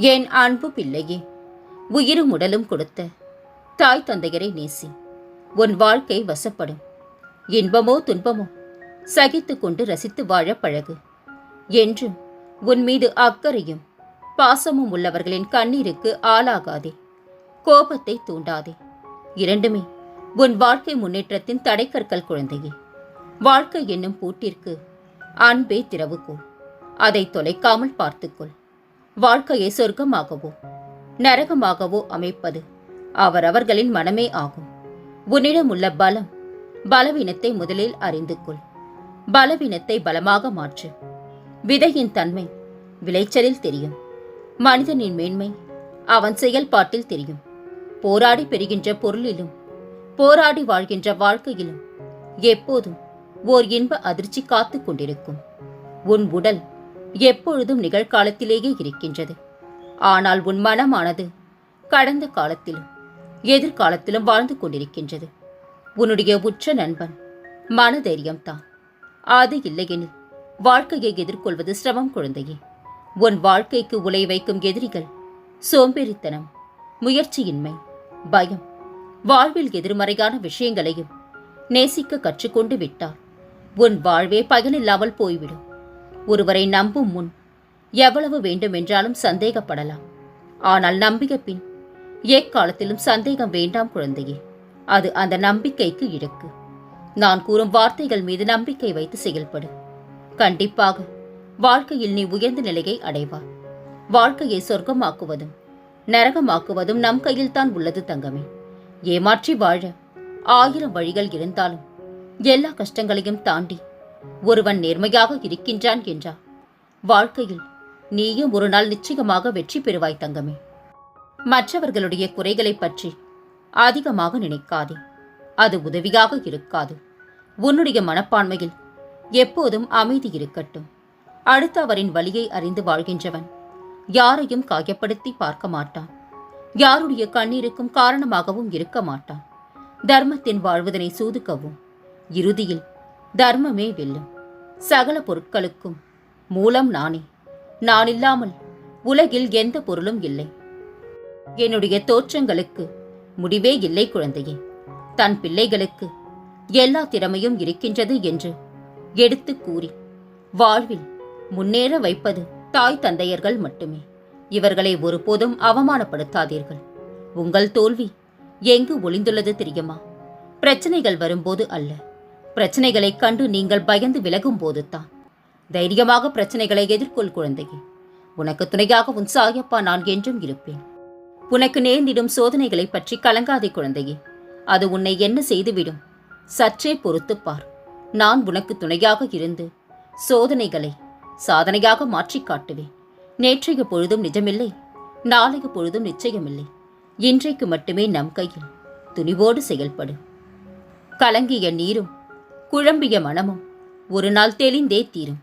என் அன்பு பிள்ளையே? உயிரும் உடலும் கொடுத்த தாய் தந்தையரை நேசி. உன் வாழ்க்கை வசப்படும். இன்பமோ துன்பமோ சகித்து கொண்டு ரசித்து வாழ பழகு. என்றும் உன் மீது அக்கறையும் பாசமும் உள்ளவர்களின் கண்ணீருக்கு ஆளாகாதே. கோபத்தை தூண்டாதே. இரண்டுமே உன் வாழ்க்கை முன்னேற்றத்தின் தடைக்கற்கள் குழந்தையே. வாழ்க்கை என்னும் பூட்டிற்கு அன்பே திறவுகோள். அதை தொலைக்காமல் பார்த்துக்கொள். வாழ்க்கையை சொர்க்கமாகவோ நரகமாகவோ அமைப்பது அவரவர்களின் மனமே ஆகும். உன்னிடம் உள்ள பலம் பலவீனத்தை முதலில் அறிந்து கொள். பலவீனத்தை பலமாக மாற்று. விதையின் தன்மை விளைச்சலில் தெரியும். மனிதனின் மேன்மை அவன் செயல்பாட்டில் தெரியும். போராடி பெறுகின்ற பொருளிலும் போராடி வாழ்கின்ற வாழ்க்கையிலும் எப்போதும் ஓர் இன்ப அதிர்ச்சி காத்துக் கொண்டிருக்கும். உன் உடல் எப்பொழுதும் நிகழ்காலத்திலேயே இருக்கின்றது. ஆனால் உன் மனமானது கடந்த காலத்திலும் எதிர்காலத்திலும் வாழ்ந்து கொண்டிருக்கின்றது. உன்னுடைய உற்ற நண்பன் மனதைரியம்தான். அது இல்லையெனில் வாழ்க்கையை எதிர்கொள்வது சிரமம் குழந்தையே. உன் வாழ்க்கைக்கு உலை வைக்கும் எதிரிகள் சோம்பேறித்தனம் முயற்சியின்மை பயம் வாழ்வில் எதிர்மறையான விஷயங்களையும் நேசிக்க கற்றுக்கொண்டு விட்டால் உன் வாழ்வே பயனில்லாமல் போய்விடும். ஒருவரை நம்பும் முன் எவ்வளவு வேண்டுமென்றாலும் சந்தேகப்படலாம். ஆனால் நம்பிய பின் எக்காலத்திலும் சந்தேகம் வேண்டாம் குழந்தையே அது அந்த நம்பிக்கைக்கு இழுக்கு நான் கூறும் வார்த்தைகள் மீது நம்பிக்கை வைத்து செயல்படு. கண்டிப்பாக வாழ்க்கையில் நீ உயர்ந்த நிலையை அடைவார் வாழ்க்கையை சொர்க்கமாக்குவதும் நரகமாக்குவதும் நம் கையில்தான் உள்ளது தங்கமே. ஏமாற்றி வாழ ஆயிரம் வழிகள் இருந்தாலும் எல்லா கஷ்டங்களையும் தாண்டி ஒருவன் நேர்மையாக இருக்கின்றான் என்றார் வாழ்க்கையில் நீயும் ஒரு நாள் நிச்சயமாக வெற்றி பெறுவாய் தங்கமே. மற்றவர்களுடைய குறைகளைப் பற்றி அதிகமாக நினைக்காதே. அது உதவியாக இருக்காது. உன்னுடைய மனப்பான்மையில் எப்போதும் அமைதி இருக்கட்டும். அடுத்தவரின் வழியை அறிந்து வாழ்கின்றவன் யாரையும் காயப்படுத்தி பார்க்க மாட்டான். யாருடைய கண்ணீருக்கும் காரணமாகவும் இருக்க மாட்டான். தர்மத்தின் வாழ்வதனை சூதுக்கவும் இறுதியில் தர்மமே வெல்லும். சகல பொருட்களுக்கும் மூலம் நானே. நான் இல்லாமல் உலகில் எந்த பொருளும் இல்லை. என்னுடைய தோற்றங்களுக்கு முடிவே இல்லை குழந்தையே. தன் பிள்ளைகளுக்கு எல்லா திறமையும் இருக்கின்றது என்று எடுத்து கூறி வாழ்வில் முன்னேற வைப்பது தாய் தந்தையர்கள் மட்டுமே. இவர்களை ஒருபோதும் அவமானப்படுத்தாதீர்கள். உங்கள் தோல்வி எங்கு ஒளிந்துள்ளது தெரியுமா? பிரச்சனைகள் வரும்போது அல்ல. பிரச்சனைகளை கண்டு நீங்கள் பயந்து விலகும் போதுதான் தைரியமாக பிரச்சனைகளை எதிர்கொள் குழந்தையே. உனக்கு துணையாக உன் சாயப்பா நான் என்றும் இருப்பேன். உனக்கு நேர்ந்திடும் சோதனைகளை பற்றி கலங்காதே குழந்தையே. அது உன்னை என்ன செய்துவிடும்? சற்றே பொறுத்துப் பார். நான் உனக்கு துணையாக இருந்து சோதனைகளை சாதனையாக மாற்றி காட்டுவேன். நேற்றைய பொழுதும் நிஜமில்லை. நாளைய பொழுதும் நிச்சயமில்லை. இன்றைக்கு மட்டுமே நம் கையில். துணிவோடு செயல்படு. கலங்கிய நீரும் குழம்பிய மனமும் ஒரு நாள் தெளிந்தே தீரும்.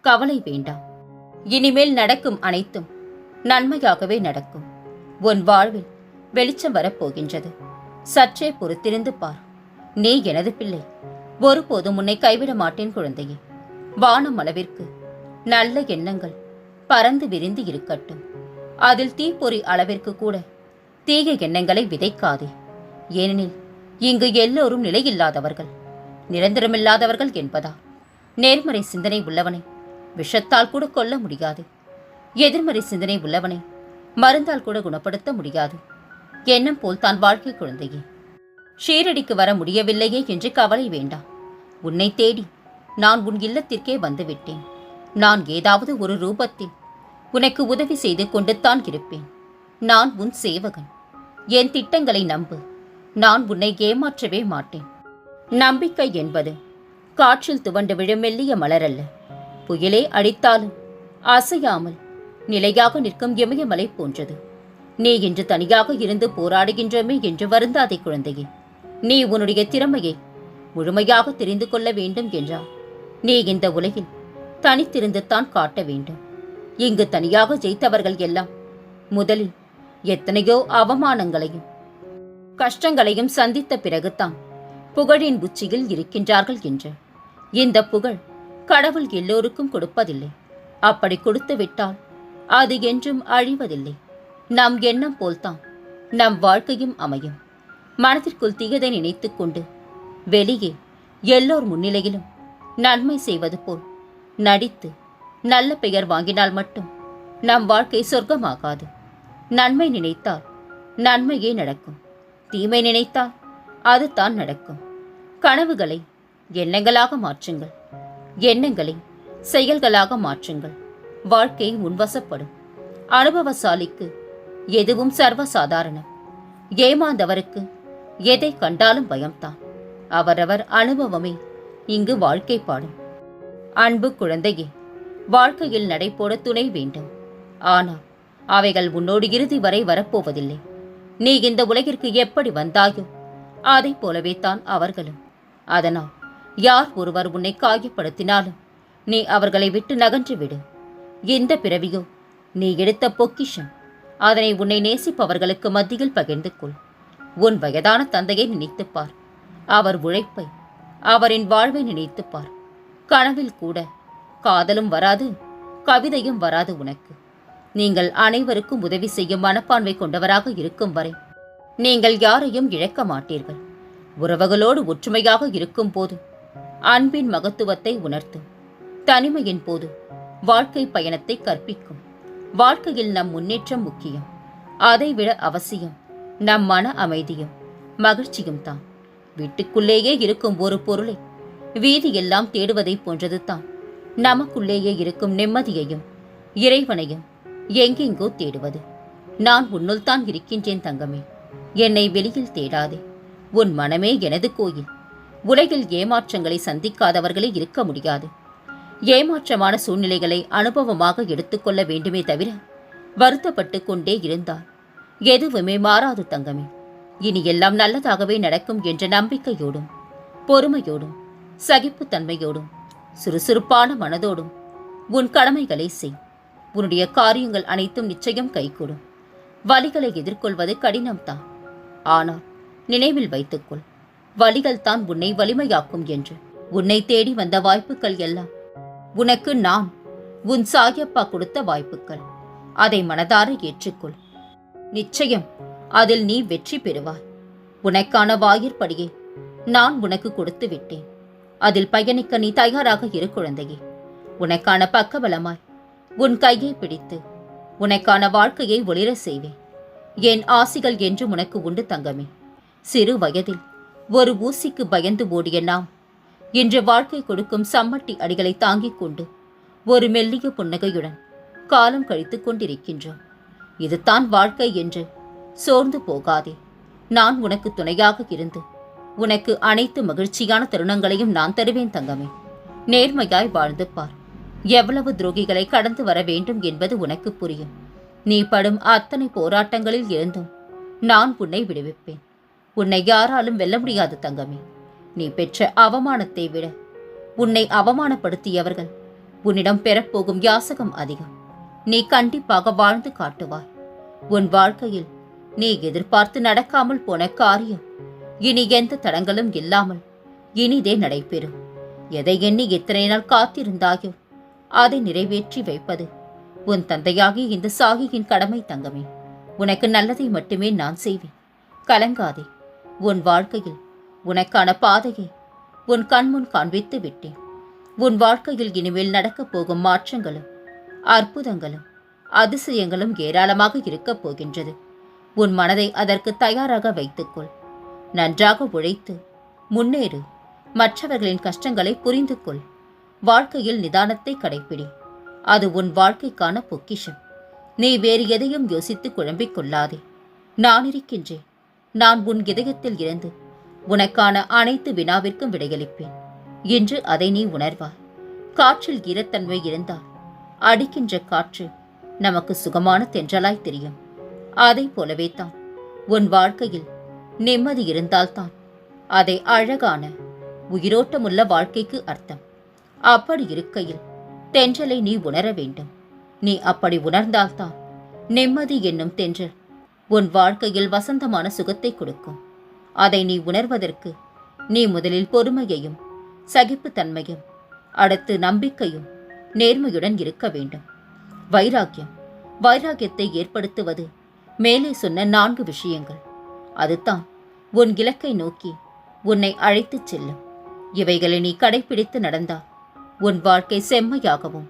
கவலை வேண்டாம் இனிமேல் நடக்கும் அனைத்தும் நன்மையாகவே நடக்கும். உன் வாழ்வில் வெளிச்சம் வரப்போகின்றது. சற்றே பொறுத்திருந்து பார். நீ எனது பிள்ளை. ஒருபோதும் உன்னை கைவிட மாட்டேன் குழந்தையே. வானம் அளவிற்கு நல்ல எண்ணங்கள் பறந்து விரிந்து இருக்கட்டும். அதில் தீப்பொறி அளவிற்கு கூட தீய எண்ணங்களை விதைக்காதே. ஏனெனில் இங்கு எல்லோரும் நிலையில்லாதவர்கள். நிரந்தரமில்லாதவர்கள் என்பதா? நேர்மறை சிந்தனை உள்ளவனை விஷத்தால் கூட கொல்ல முடியாது. எதிர்மறை சிந்தனை உள்ளவனை மருந்தால் கூட குணப்படுத்த முடியாது. எண்ணம் போல் தான் வாழ்க்கை குழந்தையே. ஷீரடிக்கு வர முடியவில்லையே என்று கவலை வேண்டாம். உன்னை தேடி நான் உன் இல்லத்திற்கே வந்துவிட்டேன். நான் ஏதாவது ஒரு ரூபத்தில் உனக்கு உதவி செய்து கொண்டுத்தான் இருப்பேன். நான் உன் சேவகன். என் திட்டங்களை நம்பு. நான் உன்னை ஏமாற்றவே மாட்டேன். நம்பிக்கை என்பது காற்றில் துவண்டு விழும் மெல்லிய மலரல்ல. புயலே அடித்தாலும் அசையாமல் நிலையாக நிற்கும் இமயமலை போன்றது. நீ இன்று தனியாக இருந்து போராடுகின்றோமே என்று வருந்தாதே குழந்தையே. நீ உன்னுடைய திறமையை முழுமையாக தெரிந்து கொள்ள வேண்டும் என்றார் நீ இந்த உலகில் தனித்திருந்துத்தான் காட்ட வேண்டும். இங்கு தனியாக ஜெயித்தவர்கள் எல்லாம் முதலில் எத்தனையோ அவமானங்களையும் கஷ்டங்களையும் சந்தித்த பிறகுதான் புகழின் உச்சியில் இருக்கின்றார்கள் என்று. இந்த புகழ் கடவுள் எல்லோருக்கும் கொடுப்பதில்லை. அப்படி கொடுத்து விட்டால் அது என்றும் அழிவதில்லை. நம் எண்ணம் போல்தான் நம் வாழ்க்கையும் அமையும். மனதிற்குள் தீயதை நினைத்து கொண்டு வெளியே எல்லோர் முன்னிலையிலும் நன்மை செய்வது போல் நடித்து நல்ல பெயர் வாங்கினால் மட்டும் நம் வாழ்க்கை சொர்க்கமாகாது. நன்மை நினைத்தால் நன்மையே நடக்கும். தீமை நினைத்தால் அதுதான் நடக்கும். கனவுகளை எண்ணங்களாக மாற்றுங்கள். எண்ணங்களை செயல்களாக மாற்றுங்கள். வாழ்க்கை உன்வசப்படும் அனுபவசாலிக்கு எதுவும் சர்வசாதாரணம். ஏமாந்தவருக்கு எதை கண்டாலும் பயம்தான். அவரவர் அனுபவமே இங்கு வாழ்க்கை பாடும். அன்பு குழந்தையே வாழ்க்கையில் நடைபோட துணை வேண்டும். ஆனால் அவைகள் உன்னோடு இறுதி வரை வரப்போவதில்லை. நீ இந்த உலகிற்கு எப்படி வந்தாயோ அதைப் போலவே தான் அவர்களும். அதனால் யார் ஒருவர் உன்னை காயப்படுத்தினாலும் நீ அவர்களை விட்டு நகன்று விடு. இந்த பிறவியோ நீ எடுத்த பொக்கிஷம். அதனை உன்னை நேசிப்பவர்களுக்கு மத்தியில் பகிர்ந்து கொள். உன் வயதான தந்தையை நினைத்துப் பார். அவர் உழைப்பை அவரின் வாழ்வை நினைத்துப் பார். கனவில் கூட காதலும் வராது கவிதையும் வராது உனக்கு. நீங்கள் அனைவருக்கும் உதவி செய்யும் மனப்பான்மை கொண்டவராக இருக்கும் வரை நீங்கள் யாரையும் இழக்க மாட்டீர்கள். உறவுகளோடு ஒற்றுமையாக இருக்கும் போது அன்பின் மகத்துவத்தை உணர்த்தும். தனிமையின் போது வாழ்க்கை பயணத்தை கற்பிக்கும். வாழ்க்கையில் நம் முன்னேற்றம் முக்கியம். அதைவிட அவசியம் நம் மன அமைதியும் மகிழ்ச்சியும் தான். வீட்டுக்குள்ளேயே இருக்கும் ஒரு பொருளை வீதியெல்லாம் தேடுவதைப் போன்றது தான். நமக்குள்ளேயே இருக்கும் நிம்மதியையும் இறைவனையும் எங்கெங்கோ தேடுவது. நான் உன்னுள் தான் இருக்கின்றேன் தங்கமே என்னை வெளியில் தேடாதே. உன் மனமே எனது கோயில். உலகில் ஏமாற்றங்களை சந்திக்காதவர்களே இருக்க முடியாது. ஏமாற்றமான சூழ்நிலைகளை அனுபவமாக எடுத்துக்கொள்ள வேண்டுமே தவிர வருத்தப்பட்டு கொண்டே இருந்தால் எதுவுமே மாறாது தங்கமே. இனி எல்லாம் நல்லதாகவே நடக்கும் என்ற நம்பிக்கையோடும் பொறுமையோடும் சகிப்புத்தன்மையோடும் சுறுசுறுப்பான மனதோடும் உன் கடமைகளை செய். உன்னுடைய காரியங்கள் அனைத்தும் நிச்சயம் கைகூடும். வலிகளை எதிர்கொள்வது கடினம்தான். ஆனால் நினைவில் வைத்துக்கொள். வலிகள் தான் உன்னை வலிமையாக்கும் என்று. உன்னை தேடி வந்த வாய்ப்புகள் எல்லாம். உனக்கு நான் உன் சாயப்பா கொடுத்த வாய்ப்புகள். அதை மனதார ஏற்றுக்கொள். நிச்சயம் அதில் நீ வெற்றி பெறுவாய். உனக்கான வாயிற்படியை நான் உனக்கு கொடுத்து விட்டேன். அதில் பயணிக்க நீ தயாராக இரு குழந்தையே. உனக்கான பக்கபலமாய் உன் கையை பிடித்து உனக்கான வாழ்க்கையை ஒளிர செய்வேன் என் ஆசிகள் என்று உனக்கு உண்டு தங்கமே. சிறு வயதில் ஒரு ஊசிக்கு பயந்து ஓடிய நாம் இன்று வாழ்க்கை கொடுக்கும் சம்மட்டி அடிகளை தாங்கிக் கொண்டு ஒரு மெல்லிய புன்னகையுடன் காலம் கழித்துக் கொண்டிருக்கின்றோம். இதுதான் வாழ்க்கை என்று சோர்ந்து போகாதே. நான் உனக்கு துணையாக இருந்து உனக்கு அனைத்து மகிழ்ச்சியான தருணங்களையும் நான் தருவேன் தங்கமே. நேர்மையாய் வாழ்ந்து பார். எவ்வளவு துரோகிகளை கடந்து வர வேண்டும் என்பது உனக்கு புரியும். நீ படும் அத்தனை போராட்டங்களில் இருந்தும் நான் உன்னை விடுவிப்பேன். உன்னை யாராலும் வெல்ல முடியாது தங்கமே. நீ பெற்ற அவமானத்தை விட உன்னை அவமானப்படுத்தியவர்கள் உன்னிடம் பெறப்போகும் யாசகம் அதிகம். நீ கண்டிப்பாக வாழ்ந்து காட்டுவாய். உன் வாழ்க்கையில் நீ எதிர்பார்த்து நடக்காமல் போன காரியம் இனி எந்த தடங்களும் இல்லாமல் இனிதே நடைபெறும். எதை எண்ணி எத்தனை நாள் காத்திருந்தாயோ அதை நிறைவேற்றி வைப்பது உன் தந்தையாகி இந்த சாகியின் கடமை தங்கமே. உனக்கு நல்லதை மட்டுமே நான் செய்வேன். கலங்காதே. உன் வாழ்க்கையில் உனக்கான பாதையை உன் கண்முன் காண்பித்து விட்டேன். உன் வாழ்க்கையில் இனிமேல் நடக்கப் போகும் மாற்றங்களும் அற்புதங்களும் அதிசயங்களும் ஏராளமாக இருக்கப் போகின்றது. உன் மனதை அதற்கு தயாராக வைத்துக்கொள். நன்றாக உழைத்து முன்னேறு. மற்றவர்களின் கஷ்டங்களை புரிந்து கொள் வாழ்க்கையில் நிதானத்தை கடைப்பிடி. அது உன் வாழ்க்கைக்கான பொக்கிஷம். நீ வேறு எதையும் யோசித்து குழம்பிக் கொள்ளாதே. நான் இருக்கின்றேன். நான் உன் இதயத்தில் இருந்து உனக்கான அனைத்து வினாவிற்கும் விடையளிப்பேன். என்று அதை நீ உணர்வாய். காற்றில் ஈரத்தன்மை இருந்தால் அடிக்கின்ற காற்று நமக்கு சுகமான தென்றலாய் தெரியும். அதைப் போலவே தான் உன் வாழ்க்கையில் நிம்மதி இருந்தால்தான் அதை அழகான உயிரோட்டமுள்ள வாழ்க்கைக்கு அர்த்தம். அப்படி இருக்கையில் தென்றலை நீ உணர வேண்டும். நீ அப்படி உணர்ந்தால்தான் நிம்மதி என்னும் தென்றல் உன் வாழ்க்கையில் வசந்தமான சுகத்தை கொடுக்கும். அதை நீ உணர்வதற்கு நீ முதலில் பொறுமையையும் சகிப்புத்தன்மையும் அடுத்து நம்பிக்கையும் நேர்மையுடன் இருக்க வேண்டும். வைராக்கியம் வைராகியத்தை ஏற்படுத்துவது மேலே சொன்ன நான்கு விஷயங்கள். அதுதான் உன் இலக்கை நோக்கி உன்னை அழைத்துச் செல்லும். இவைகளை நீ கடைபிடித்து நடந்தால் உன் வாழ்க்கை செம்மையாகவும்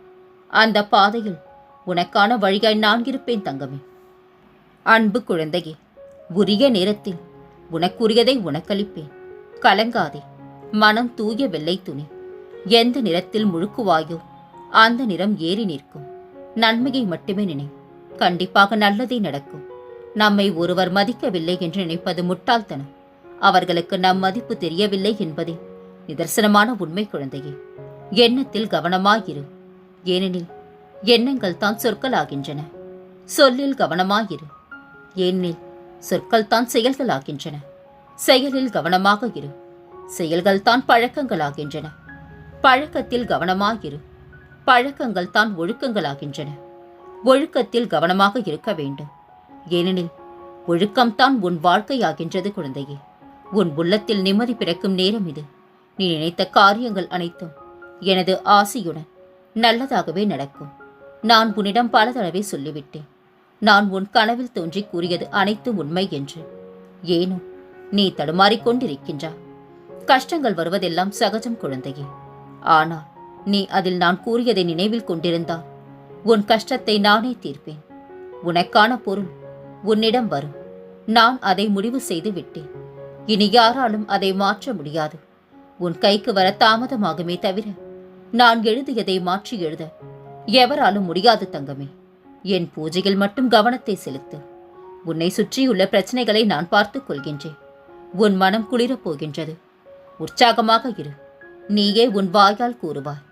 அந்த பாதையில் உனக்கான வழியாய் நான் இருப்பேன் தங்கமே. அன்பு குழந்தையே உரிய நேரத்தில் உனக்குரியதை உனக்களிப்பேன். கலங்காதே மனம் தூய வெள்ளை துணி. எந்த நிறத்தில் முழுக்குவாயோ அந்த நிறம் ஏறி நிற்கும். நன்மையை மட்டுமே நினை கண்டிப்பாக நல்லதே நடக்கும். நம்மை ஒருவர் மதிக்கவில்லை என்று நினைப்பது முட்டாள்தனம். அவர்களுக்கு நம் மதிப்பு தெரியவில்லை என்பதே நிதர்சனமான உண்மை குழந்தையே. எண்ணத்தில் கவனமாயிரு. ஏனெனில் எண்ணங்கள் தான் சொற்களாகின்றன. சொல்லில் கவனமாயிரு. ஏனெனில் சொற்கள் தான் செயல்களாகின்றன. செயலில் கவனமாக இரு. செயல்கள் தான் பழக்கங்களாகின்றன. பழக்கத்தில் கவனமாயிரு. பழக்கங்கள் தான் ஒழுக்கங்களாகின்றன. ஒழுக்கத்தில் கவனமாக இருக்க வேண்டும். ஏனெனில் ஒழுக்கம்தான் உன் வாழ்க்கையாகின்றது குழந்தையே. உன் உள்ளத்தில் நிம்மதி பிறக்கும் நேரம் இது. நீ நினைத்த காரியங்கள் அனைத்தும் எனது ஆசையுடன் நல்லதாகவே நடக்கும். நான் உன்னிடம் பல தடவை சொல்லிவிட்டேன். நான் உன் கனவில் தோன்றி கூறியது அனைத்து உண்மை என்று. ஏனோ நீ தடுமாறிக்கொண்டிருக்கின்றாய் கஷ்டங்கள் வருவதெல்லாம் சகஜம் குழந்தையே. ஆனால் நீ அதில் நான் கூறியதை நினைவில் கொண்டிருந்தால் உன் கஷ்டத்தை நானே தீர்ப்பேன். உனக்கான பொருள் உன்னிடம் வரும். நான் அதை முடிவு செய்து விட்டேன். இனி யாராலும் அதை மாற்ற முடியாது. உன் கைக்கு வர தாமதமாகுமே தவிர நான் எழுதியதை மாற்றி எழுத எவராலும் முடியாது தங்கமே. என் பூஜையில் மட்டும் கவனத்தை செலுத்து. உன்னை சுற்றியுள்ள பிரச்சனைகளை நான் பார்த்துக் கொள்கின்றேன். உன் மனம் குளிரப் போகின்றது. உற்சாகமாக இரு. நீயே உன் வாயால் கூறுவாய்.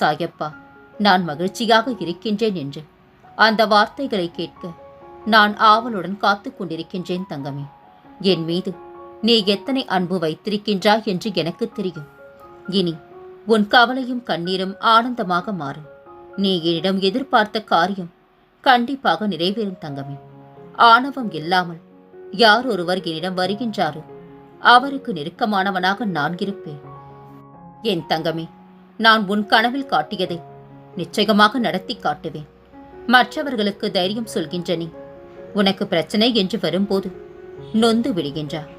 சாயப்பா நான் மகிழ்ச்சியாக இருக்கின்றேன் என்று. அந்த வார்த்தைகளை கேட்க நான் ஆவலுடன் காத்து கொண்டிருக்கின்றேன் தங்கமே. என் மீது நீ எத்தனை அன்பு வைத்திருக்கின்றாய் என்று எனக்கு தெரியும். இனி உன் கவலையும் கண்ணீரும் ஆனந்தமாக மாறும் நீ என்னிடம் எதிர்பார்த்த காரியம் கண்டிப்பாக நிறைவேறும் தங்கமே. ஆணவம் இல்லாமல் யார் ஒருவர் என்னிடம் வருகின்றாரோ அவருக்கு நெருக்கமானவனாக நான் இருப்பேன். என் தங்கமே நான் உன் கனவில் காட்டியதை நிச்சயமாக நடத்தி காட்டுவேன். மற்றவர்களுக்கு தைரியம் சொல்கின்ற நீ உனக்கு பிரச்சனை என்று வரும்போது நொந்து விடுகின்றார்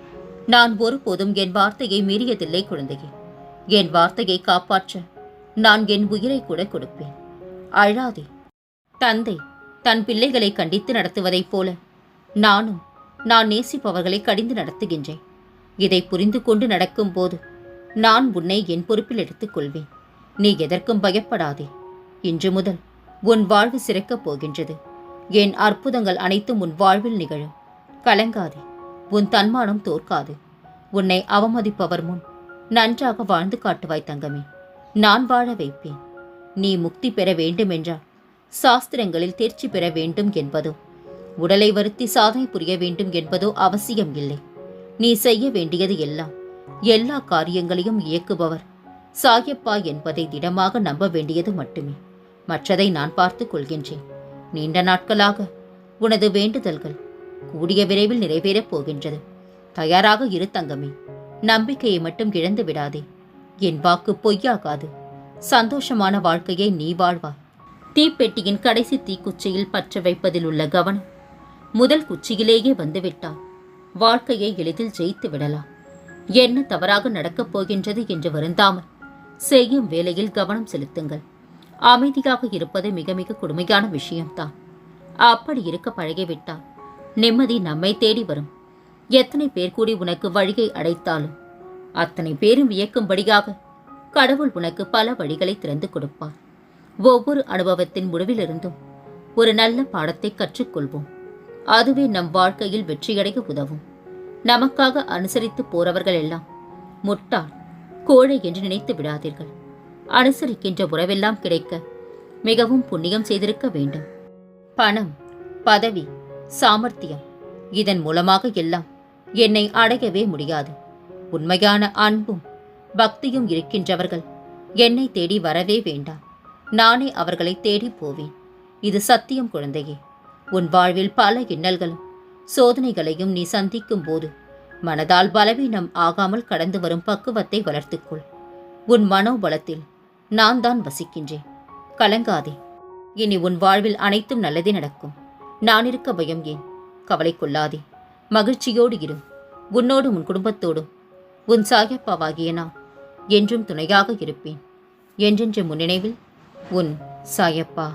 நான் ஒருபோதும் என் வார்த்தையை மீறியதில்லை குழந்தையே. என் வார்த்தையை காப்பாற்ற நான் என் உயிரை கூட கொடுப்பேன். அழாதே. தந்தை தன் பிள்ளைகளை கண்டித்து நடத்துவதைப் போல. நானும் நான் நேசிப்பவர்களை கடிந்து நடத்துகின்றேன். இதை புரிந்து கொண்டு நடக்கும்போது நான் உன்னை என் பொறுப்பில் எடுத்துக் கொள்வேன். நீ எதற்கும் பயப்படாதே. இன்று முதல் உன் வாழ்வு சிறக்கப் போகின்றது. என் அற்புதங்கள் அனைத்தும் உன் வாழ்வில் நிகழும். கலங்காதே. உன் தன்மானம் தோற்காது. உன்னை அவமதிப்பவர் முன் நன்றாக வாழ்ந்து காட்டுவாய் தங்கமே. நான் வாழ வைப்பேன். நீ முக்தி பெற வேண்டுமென்றால் சாஸ்திரங்களில் தேர்ச்சி பெற வேண்டும் என்பதோ? உடலை வருத்தி சாதனை புரிய வேண்டும் என்பதோ அவசியம் இல்லை. நீ செய்ய வேண்டியது எல்லாம் எல்லா காரியங்களையும் இயக்குபவர். சாயப்பா என்பதை திடமாக நம்ப வேண்டியது மட்டுமே. மற்றதை நான் பார்த்துக் கொள்கின்றேன். நீண்ட நாட்களாக உனது வேண்டுதல்கள் கூடிய விரைவில் நிறைவேறப் போகின்றது. தயாராக இரு தங்கமே நம்பிக்கையை மட்டும் இழந்து விடாதே. என் வாக்கு பொய்யாகாது. சந்தோஷமான வாழ்க்கையை நீ வாழ்வாய். தீப்பெட்டியின் கடைசி தீக்குச்சியில் பற்ற வைப்பதில் உள்ள கவனம். முதல் குச்சியிலேயே வந்துவிட்டால் வாழ்க்கையை எளிதில் ஜெயித்து விடலாம். என்ன தவறாக நடக்கப் போகின்றது என்று வருந்தாமல் செய்யும் வேலையில் கவனம் செலுத்துங்கள். அமைதியாக இருப்பது மிக மிக கொடுமையான விஷயம்தான். அப்படி இருக்க பழகிவிட்டால் நிம்மதி நம்மை தேடி வரும். எத்தனை பேர் கூடி உனக்கு வழியை அடைத்தாலும் அத்தனை பேரும் வியக்கும்படியாக கடவுள் உனக்கு பல வழிகளை திறந்து கொடுப்பார். ஒவ்வொரு அனுபவத்தின் முடிவிலிருந்தும் ஒரு நல்ல பாடத்தை கற்றுக்கொள்வோம். அதுவே நம் வாழ்க்கையில் வெற்றியடைய உதவும். நமக்காக அனுசரித்து போறவர்கள் எல்லாம் முட்டாள் கோழை என்று நினைத்து விடாதீர்கள். அனுசரிக்கின்ற உறவெல்லாம் கிடைக்க மிகவும் புண்ணியம் செய்திருக்க வேண்டும். பணம் பதவி சாமர்த்தியம் இதன் மூலமாக எல்லாம் என்னை அடையவே முடியாது. உண்மையான அன்பும் பக்தியும் இருக்கின்றவர்கள் என்னை தேடி வரவே வேண்டாம். நானே அவர்களை தேடி போவேன். இது சத்தியம் குழந்தையே. உன் வாழ்வில் பல இன்னல்களும் சோதனைகளையும் நீ சந்திக்கும் போது மனதால் பலவீனம் ஆகாமல் கடந்து வரும் பக்குவத்தை வளர்த்துக்கொள். உன் மனோபலத்தில் நான் தான் வசிக்கின்றேன். கலங்காதே. இனி உன் வாழ்வில் அனைத்தும் நல்லதே நடக்கும். நான் இருக்க பயம் ஏன்? கவலை கொள்ளாதே. மகிழ்ச்சியோடு இரு. உன்னோடும் உன் குடும்பத்தோடும். உன் சாயப்பாவாகிய நான் என்றும் துணையாக இருப்பேன். என்றென்ற முன்னினைவில் உன் சாயப்பா